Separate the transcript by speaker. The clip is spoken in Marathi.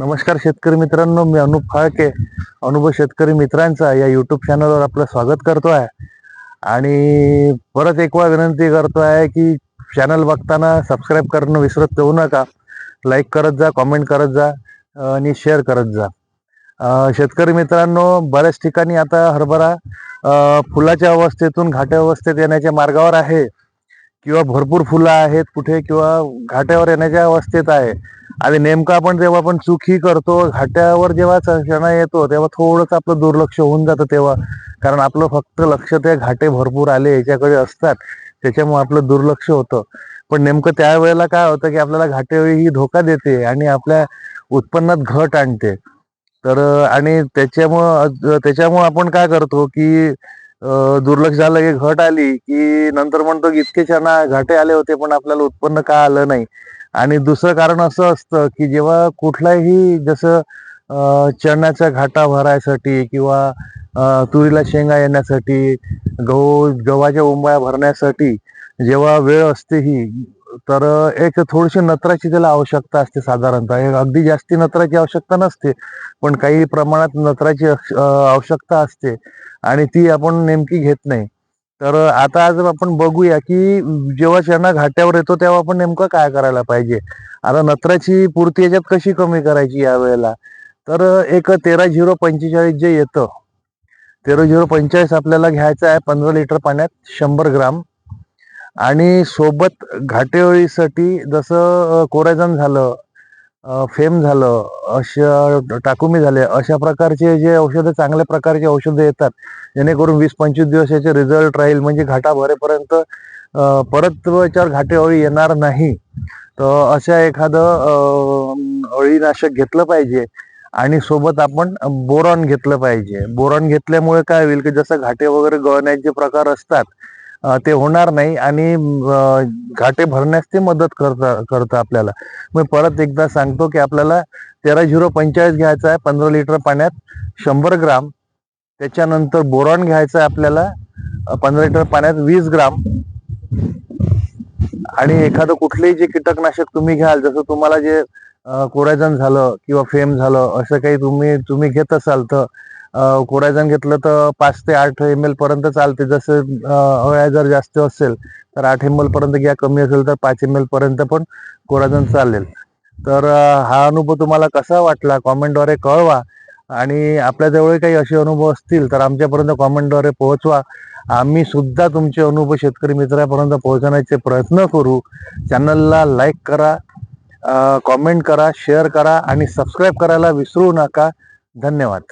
Speaker 1: नमस्कार शेतकरी मित्रांनो मी अनुप फाळके अनुभव शेतकरी मित्रांचा या यूट्यूब चॅनलवर आपलं स्वागत करतो आहे आणि परत एक वेळा विनंती करतो आहे की चॅनल बघताना सबस्क्राईब करणं विसरत जाऊ नका. लाईक करत जा कॉमेंट करत जा आणि शेअर करत जा. शेतकरी मित्रांनो बऱ्याच ठिकाणी आता हरभरा फुलाच्या अवस्थेतून घाट्या अवस्थेत येण्याच्या मार्गावर आहे. किंवा भरपूर फुलं आहेत कुठे किंवा घाट्यावर येण्याच्या अवस्थेत आहे. आणि नेमकं आपण जेव्हा आपण चुकी करतो घाट्यावर जेव्हा क्षणा येतो तेव्हा थोडंसं आपलं दुर्लक्ष होऊन जातं तेव्हा. कारण आपलं फक्त लक्ष ते घाटे भरपूर आले याच्याकडे असतात. त्याच्यामुळे आपलं दुर्लक्ष होतं. पण नेमकं त्यावेळेला काय होतं की आपल्याला घाटेवेळी ही धोका देते आणि आपल्या उत्पन्नात घट आणते. तर आणि त्याच्यामुळं त्याच्यामुळं आपण काय करतो की दुर्लक्ष झालं की घट आली की नंतर म्हणतो की इतके चणा घाटे आले होते पण आपल्याला उत्पन्न का आलं नाही? आणि दुसरं कारण असं असतं की जेव्हा कुठलाही जसं चण्याचा घाटा भरायसाठी किंवा तुरीला शेंगा येण्यासाठी गहू गव्हाच्या उंबाळ्या भरण्यासाठी जेव्हा वेळ असते ही तर एक थोडीशी नत्राची त्याला आवश्यकता असते साधारणतः. एक अगदी जास्ती नत्राची आवश्यकता नसते पण काही प्रमाणात नत्राची आवश्यकता असते आणि ती आपण नेमकी घेत नाही. तर आता आज आपण बघूया की जेव्हा शेणा घाट्यावर येतो तेव्हा आपण नेमकं काय करायला पाहिजे? आता नत्राची पूर्ती याच्यात कशी कमी करायची यावेळेला? तर एक तेरा झिरो पंचेचाळीस जे येतं तेरा झिरो पंचेचाळीस आपल्याला घ्यायचं आहे पंधरा लिटर पाण्यात शंभर ग्राम. आणि सोबत घाटेवळीसाठी जसं कोरायजन झालं फेम झालं अशा टाकुमी झाले अशा प्रकारचे जे औषधं चांगल्या प्रकारचे औषधं येतात जेणेकरून वीस पंचवीस दिवस याचे रिझल्ट राहील म्हणजे घाटा भरेपर्यंत परत याच्यावर घाटे अळी येणार नाही. तर अशा एखादं अळीनाशक घेतलं पाहिजे आणि सोबत आपण बोरॉन घेतलं पाहिजे. बोरॉन घेतल्यामुळे काय होईल की जसं घाटे वगैरे गळण्याचे प्रकार असतात ते होणार नाही आणि घाटे भरण्यास ते मदत करतं करतं आपल्याला. मी परत एकदा सांगतो की आपल्याला तेरा झिरो पंचेचाळीस घ्यायचा आहे पंधरा लिटर पाण्यात शंभर ग्राम. त्याच्यानंतर बोरॉन घ्यायचं आहे आपल्याला पंधरा लिटर पाण्यात वीस ग्राम. आणि एखादं कुठलंही जे कीटकनाशक तुम्ही घ्याल जसं तुम्हाला जे कोरायजन झालं किंवा फेम झालं असं काही तुम्ही तुम्ही घेत असाल तर कोरायजन घेतलं तर पाच ते आठ एम एल पर्यंत चालते. जसं अळ्या जर जास्त असेल तर आठ एम एल पर्यंत घ्या कमी असेल तर पाच एम एल पर्यंत पण कोरायजन चालेल. तर हा अनुभव तुम्हाला कसा वाटला? कॉमेंटद्वारे कळवा. आणि आपल्याजवळ काही असे अनुभव असतील तर आमच्यापर्यंत कॉमेंटद्वारे पोहोचवा. आम्ही सुद्धा तुमचे अनुभव शेतकरी मित्रापर्यंत पोहोचवण्याचे प्रयत्न करू. चॅनलला लाईक करा कॉमेंट करा शेअर करा आणि सबस्क्राईब करायला विसरू नका. धन्यवाद.